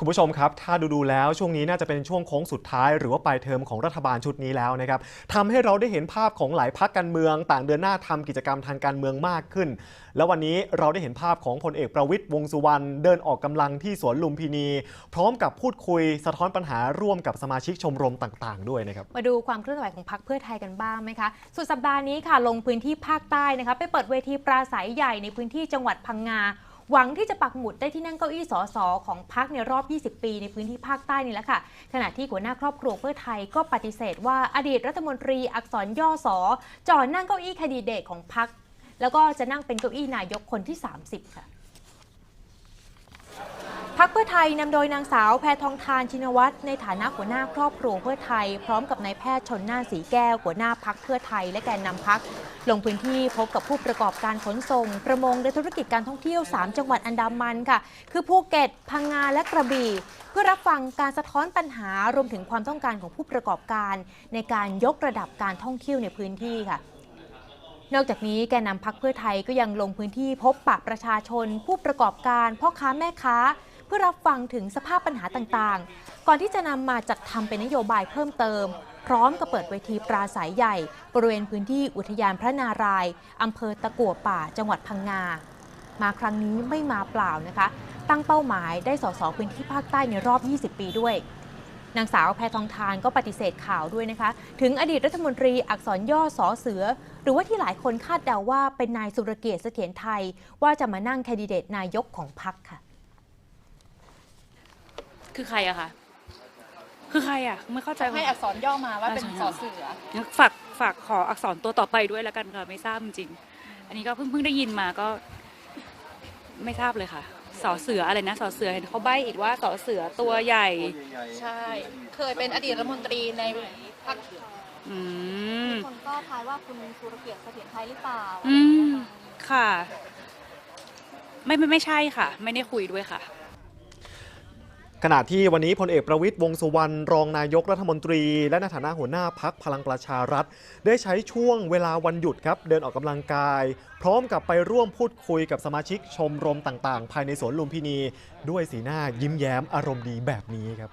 คุณผู้ชมครับ ถ้าดูดูๆแล้วช่วงนี้น่าจะเป็นช่วงโค้งสุดท้าย หรือว่าปลายเทอมของรัฐบาลชุดนี้แล้วนะครับทำให้เราได้เห็นภาพของหลายพักการเมือง ต่างเดินหน้าทำกิจกรรมทางการเมืองมากขึ้น แล้ววันนี้เราได้เห็นภาพของพลเอกประวิตยวงสุวรรณเดินออกกำลังที่สวนลุมพินี พร้อมกับพูดคุยสะท้อนปัญหาร่วมกับสมาชิกชมรมต่างๆ ด้วยนะครับมาดูความเคลื่อนไหวของพรรคเพื่อไทยกันบ้างไหมคะสุดสัปดาห์นี้ค่ะลงพื้นที่ภาคใต้นะคะไปเปิดเวทีปราศัยใหญ่ในพื้นที่จังหวัดพังงา หวังที่จะปักหมุดได้ที่นั่งเก้าอี้สสของพรรคในรอบ 20 ปีในพื้นที่ภาคใต้นี่แหละค่ะ ขณะที่หัวหน้าครอบครัวเพื่อไทยก็ปฏิเสธว่าอดีตรัฐมนตรีอักษรย่อสอจอนั่งเก้าอี้คดีเดตของพรรคแล้วก็จะนั่งเป็นเก้าอี้นายกคนที่ 30 ค่ะ พักเพื่อไทยนำโดยนางสาวแพทองทานชินวัตรในฐานะหัวหน้าครอบครัวเพื่อไทย พร้อมกับนายแพทย์ชนน่าสีแก้วหัวหน้าพักเพื่อไทยและแกนนำพัก ลงพื้นที่พบกับผู้ประกอบการขนส่ง ประมงและธุรกิจการท่องเที่ยว 3 จังหวัดอันดามันค่ะ คือภูเก็ต พังงาและกระบี่ เพื่อรับฟังการสะท้อนปัญหารวมถึงความต้องการของผู้ประกอบการ ในการยกระดับการท่องเที่ยวในพื้นที่ค่ะนอกจากนี้แกนนำพักเพื่อไทยก็ยังลงพื้นที่พบปะประชาชน ผู้ประกอบการ พ่อค้าแม่ค้า เพื่อรับฟังถึงสภาพปัญหาต่างๆ ก่อนที่จะนำมาจัดทำเป็นนโยบายเพิ่มเติม พร้อมกับเปิดเวทีปราศัยใหญ่ บริเวณพื้นที่อุทยานพระนารายณ์อำเภอตะกัวป่า จังหวัดพังงา มาครั้งนี้ไม่มาเปล่านะคะ ตั้งเป้าหมายได้สสพื้นที่ภาคใต้ในรอบ 20 ปีด้วยนางสาวแพทองทานก็ปฏิเสธข่าวด้วยนะคะ ถึงอดีตรัฐมนตรีอักษรย่อสอเสือ หรือว่าที่หลายคนคาดเดาว่าเป็นนายสุรเกียรติเสถียรไทย ว่าจะมานั่งแคนดิเดตนายกของพรรคค่ะ คือใครอะคะคือใครอะไม่เข้าใจให้อักษรย่อมาว่าเป็นอักษรสย่ออเสืองั้นฝากฝากขออักษรตัวต่อไปด้วยแล้วกันค่ะไม่ทราบจริงๆอันนี้ก็เพิ่งเพิ่งได้ยินมาก็ ไม่ทราบเลยค่ะสอเสืออะไรนะสอเสือเห็นเขาใบ้อีกว่าสอเสือตัวใหญ่ ใช่ เคยเป็นอดีตรัฐมนตรีในพรรคอืมคนก็ทายว่าคุณสุรเกียรติเสถียรไทยหรือเปล่าอืมค่ะ ไม่ไม่ไม่ใช่ค่ะ ไม่ได้คุยด้วยค่ะ ขณะที่วันนี้พลเอกประวิตยวงสุวรรณรองนายกรัฐมนตรี และในฐานะหัวหน้าพักพลังประชารัฐ ได้ใช้ช่วงเวลาวันหยุดครับ เดินออกกำลังกาย พร้อมกับไปร่วมพูดคุยกับสมาชิกชมรมต่างๆ ภายในสวนลุมพินี ด้วยสีหน้ายิ้มแย้มอารมณ์ดีแบบนี้ครับ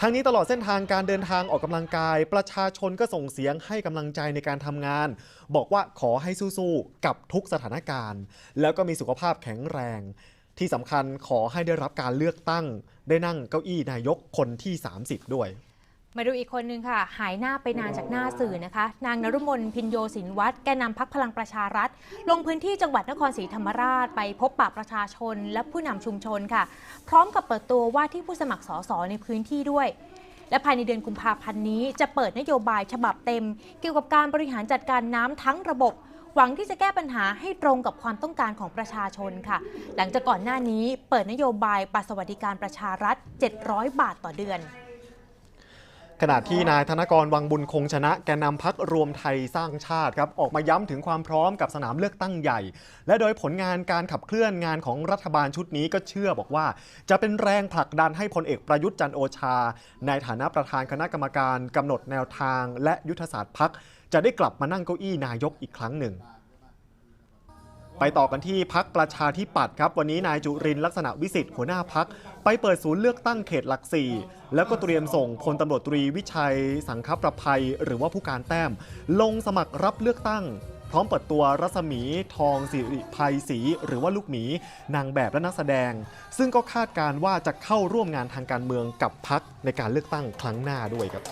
ทั้งนี้ตลอดเส้นทางการเดินทางออกกำลังกาย ประชาชนก็ส่งเสียงให้กำลังใจในการทำงาน บอกว่าขอให้สู้ๆกับทุกสถานการณ์ แล้วก็มีสุขภาพแข็งแรง ที่สำคัญขอให้ได้รับการเลือกตั้ง ได้นั่งเก้าอี้นายกคนที่ 30 ด้วย มาดูอีกคนนึงค่ะ หายหน้าไปนานจากหน้าสื่อนะคะ นางนรุมนพินโยสินวัตรแกนนำพักพลังประชารัฐ ลงพื้นที่จังหวัดนครศรีธรรมราช ไปพบปะประชาชนและผู้นำชุมชนค่ะ พร้อมกับเปิดตัวว่าที่ผู้สมัครสสในพื้นที่ด้วยและภายในเดือนกุมภาพันธ์นี้จะเปิดนโยบายฉบับเต็ม เกี่ยวกับการบริหารจัดการน้ำทั้งระบบ หวังที่จะแก้ปัญหาให้ตรงกับความต้องการของประชาชนค่ะ หลังจากก่อนหน้านี้เปิดนโยบายบัตรสวัสดิการประชารัฐ 700 บาทต่อเดือน ขณะที่นายธนกรวังบุญคงชนะแกนนำพักรวมไทยสร้างชาติครับออกมาย้ำถึงความพร้อมกับสนามเลือกตั้งใหญ่ และโดยผลงานการขับเคลื่อนงานของรัฐบาลชุดนี้ก็เชื่อบอกว่า จะเป็นแรงผลักดันให้พลเอกประยุทธ์จันโอชา ในฐานะประธานคณะกรรมการกำหนดแนวทาง และยุทธศาสตร์พักจะได้กลับมานั่งเก้าอี้นายกอีกครั้งหนึ่ง ไปต่อกันที่พักประชาธิปัตย์ครับ วันนี้นายจุรินลักษณะวิสิทธิ์หัวหน้าพัก ไปเปิดศูนย์เลือกตั้งเขตหลักสี่แล้วก็เตรียมส่งพลตำรวจตรีวิชัย สังคประภัย หรือว่าผู้การแต้ม ลงสมัครรับเลือกตั้ง พร้อมเปิดตัวรัศมีทองสิริภัยศรีหรือว่าลูกหมี นางแบบและนักแสดง ซึ่งก็คาดการว่าจะเข้าร่วมงานทางการเมืองกับพักในการเลือกตั้งครั้งหน้าด้วยครับ